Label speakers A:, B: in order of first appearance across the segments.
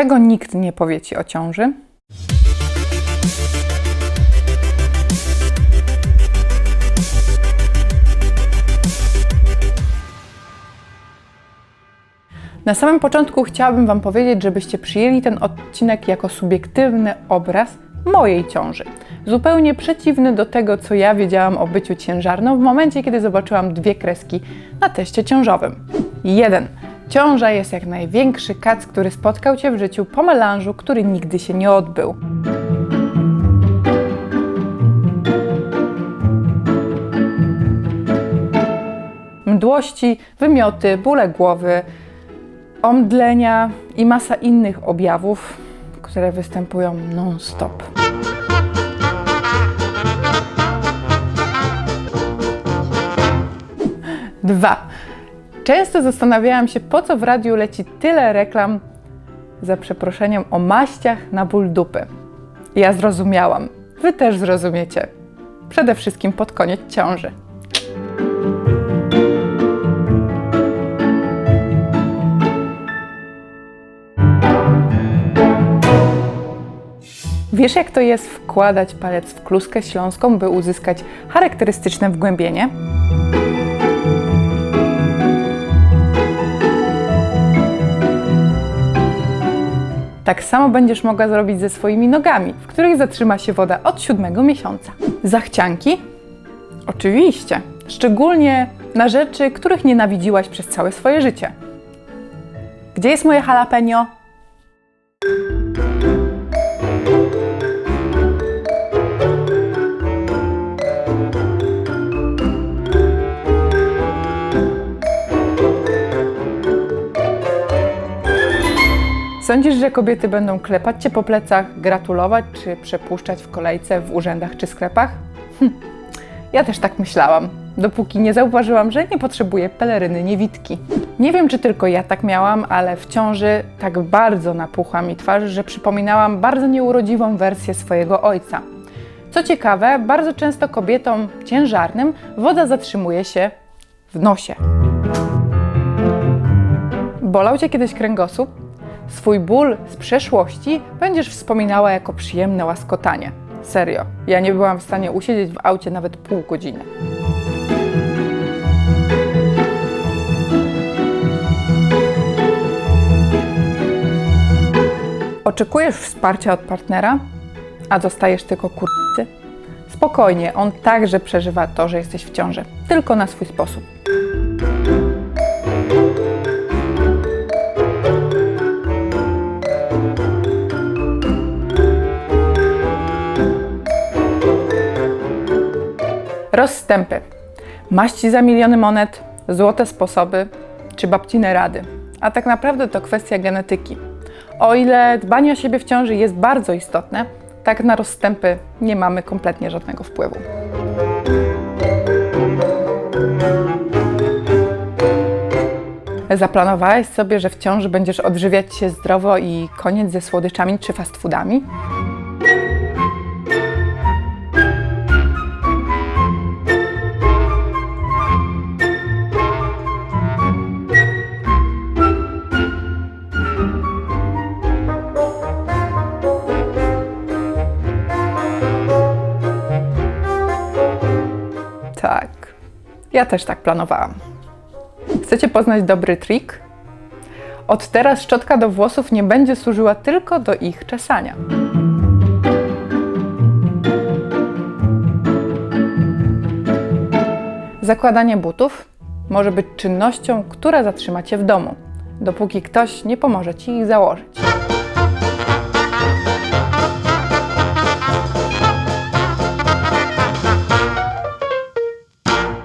A: Czego nikt nie powie ci o ciąży? Na samym początku chciałabym Wam powiedzieć, żebyście przyjęli ten odcinek jako subiektywny obraz mojej ciąży. Zupełnie przeciwny do tego, co ja wiedziałam o byciu ciężarną w momencie, kiedy zobaczyłam dwie kreski na teście ciążowym. 1. Ciąża jest jak największy kac, który spotkał Cię w życiu po melanżu, który nigdy się nie odbył. Mdłości, wymioty, bóle głowy, omdlenia i masa innych objawów, które występują non-stop. Dwa. Często zastanawiałam się, po co w radiu leci tyle reklam, za przeproszeniem, o maściach na ból dupy. Ja zrozumiałam. Wy też zrozumiecie. Przede wszystkim pod koniec ciąży. Wiesz, jak to jest wkładać palec w kluskę śląską, by uzyskać charakterystyczne wgłębienie? Tak samo będziesz mogła zrobić ze swoimi nogami, w których zatrzyma się woda od siódmego miesiąca. Zachcianki? Oczywiście, szczególnie na rzeczy, których nienawidziłaś przez całe swoje życie. Gdzie jest moje jalapeno? Sądzisz, że kobiety będą klepać cię po plecach, gratulować czy przepuszczać w kolejce w urzędach czy sklepach? Hm. Ja też tak myślałam, dopóki nie zauważyłam, że nie potrzebuję peleryny niewidki. Nie wiem, czy tylko ja tak miałam, ale w ciąży tak bardzo napuchła mi twarz, że przypominałam bardzo nieurodziwą wersję swojego ojca. Co ciekawe, bardzo często kobietom ciężarnym woda zatrzymuje się w nosie. Bolał cię kiedyś kręgosłup? Swój ból z przeszłości będziesz wspominała jako przyjemne łaskotanie. Serio, ja nie byłam w stanie usiedzieć w aucie nawet pół godziny. Oczekujesz wsparcia od partnera, a dostajesz tylko kurcy? Spokojnie, on także przeżywa to, że jesteś w ciąży, tylko na swój sposób. Rozstępy. Maści za miliony monet, złote sposoby czy babcine rady. A tak naprawdę to kwestia genetyki. O ile dbanie o siebie w ciąży jest bardzo istotne, tak na rozstępy nie mamy kompletnie żadnego wpływu. Zaplanowałeś sobie, że w ciąży będziesz odżywiać się zdrowo i koniec ze słodyczami czy fast foodami? Ja też tak planowałam. Chcecie poznać dobry trik? Od teraz szczotka do włosów nie będzie służyła tylko do ich czesania. Zakładanie butów może być czynnością, która zatrzyma cię w domu, dopóki ktoś nie pomoże ci ich założyć.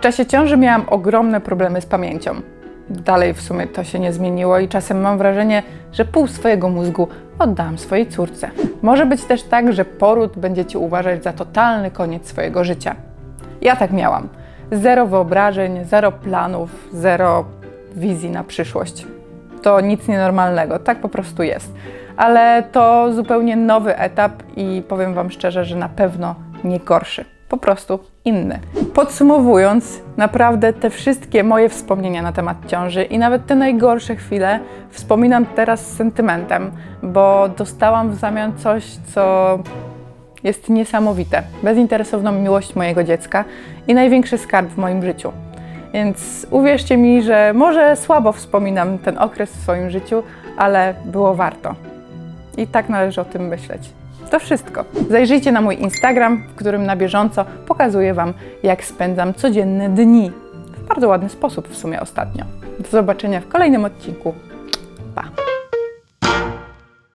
A: Czasie ciąży miałam ogromne problemy z pamięcią. Dalej w sumie to się nie zmieniło i czasem mam wrażenie, że pół swojego mózgu oddałam swojej córce. Może być też tak, że poród będziecie uważać za totalny koniec swojego życia. Ja tak miałam. Zero wyobrażeń, zero planów, zero wizji na przyszłość. To nic nienormalnego, tak po prostu jest. Ale to zupełnie nowy etap i powiem Wam szczerze, że na pewno nie gorszy. Po prostu inny. Podsumowując, naprawdę te wszystkie moje wspomnienia na temat ciąży i nawet te najgorsze chwile wspominam teraz z sentymentem, bo dostałam w zamian coś, co jest niesamowite. Bezinteresowną miłość mojego dziecka i największy skarb w moim życiu. Więc uwierzcie mi, że może słabo wspominam ten okres w swoim życiu, ale było warto. I tak należy o tym myśleć. To wszystko. Zajrzyjcie na mój Instagram, w którym na bieżąco pokazuję Wam, jak spędzam codzienne dni. W bardzo ładny sposób w sumie ostatnio. Do zobaczenia w kolejnym odcinku.